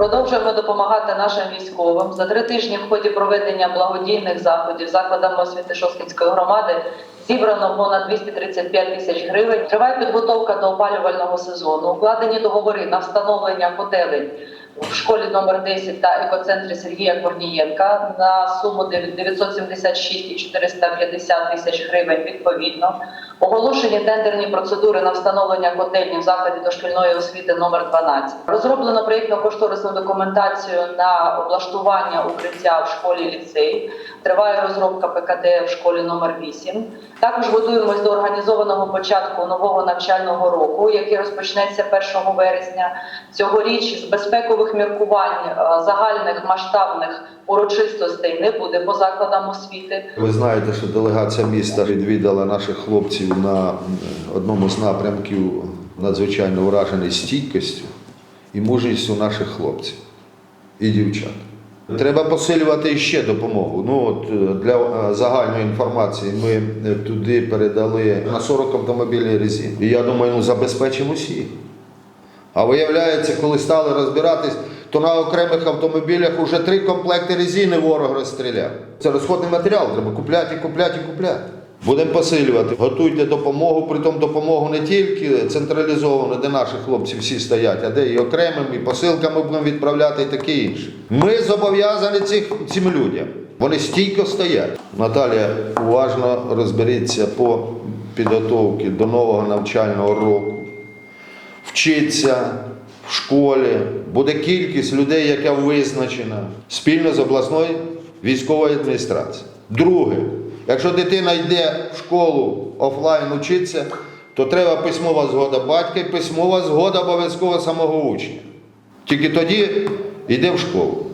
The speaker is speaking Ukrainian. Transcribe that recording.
Продовжуємо допомагати нашим військовим. За три тижні в ході проведення благодійних заходів закладами освіти Шоскінської громади зібрано понад 235 тисяч гривень. Триває підготовка до опалювального сезону. Укладені договори на встановлення котелень в школі номер 10 та екоцентрі Сергія Корнієнка на суму 976 і 450 тисяч гривень відповідно. Оголошені тендерні процедури на встановлення котельні в закладі дошкільної освіти номер 12. Розроблено проєктно-кошторисну документацію на облаштування укриття в школі ліцей. Триває розробка ПКД в школі номер 8. Також готуємось до організованого початку нового навчального року, який розпочнеться 1 вересня. Цьогоріч з безпекових міркувань е, загальних масштабних урочистостей не буде по закладам освіти. Ви знаєте, що делегація міста відвідала наших хлопців на одному з напрямків надзвичайно вражений стійкістю і мужністю наших хлопців і дівчат. Треба посилювати ще допомогу. Ну от е, для е, загальної інформації ми туди передали на 40 автомобілів резин. І я думаю, ну забезпечимо всіх. А виявляється, коли стали розбиратись, то на окремих автомобілях вже три комплекти резини ворог розстріляв. Це розходний матеріал, треба купляти, купляти, купляти. Будемо посилювати. Готуйте допомогу, притом допомогу не тільки централізовану, де наші хлопці всі стоять, а де і окремим, і посилками будемо відправляти, і таке інше. Ми зобов'язані цих, цим людям. Вони стійко стоять. Наталія уважно розберіться по підготовці до нового навчального року вчиться в школі, буде кількість людей, яка визначена спільно з обласною військовою адміністрацією. Друге, якщо дитина йде в школу офлайн учиться, то треба письмова згода батька і письмова згода обов'язково самого учня. Тільки тоді йде в школу.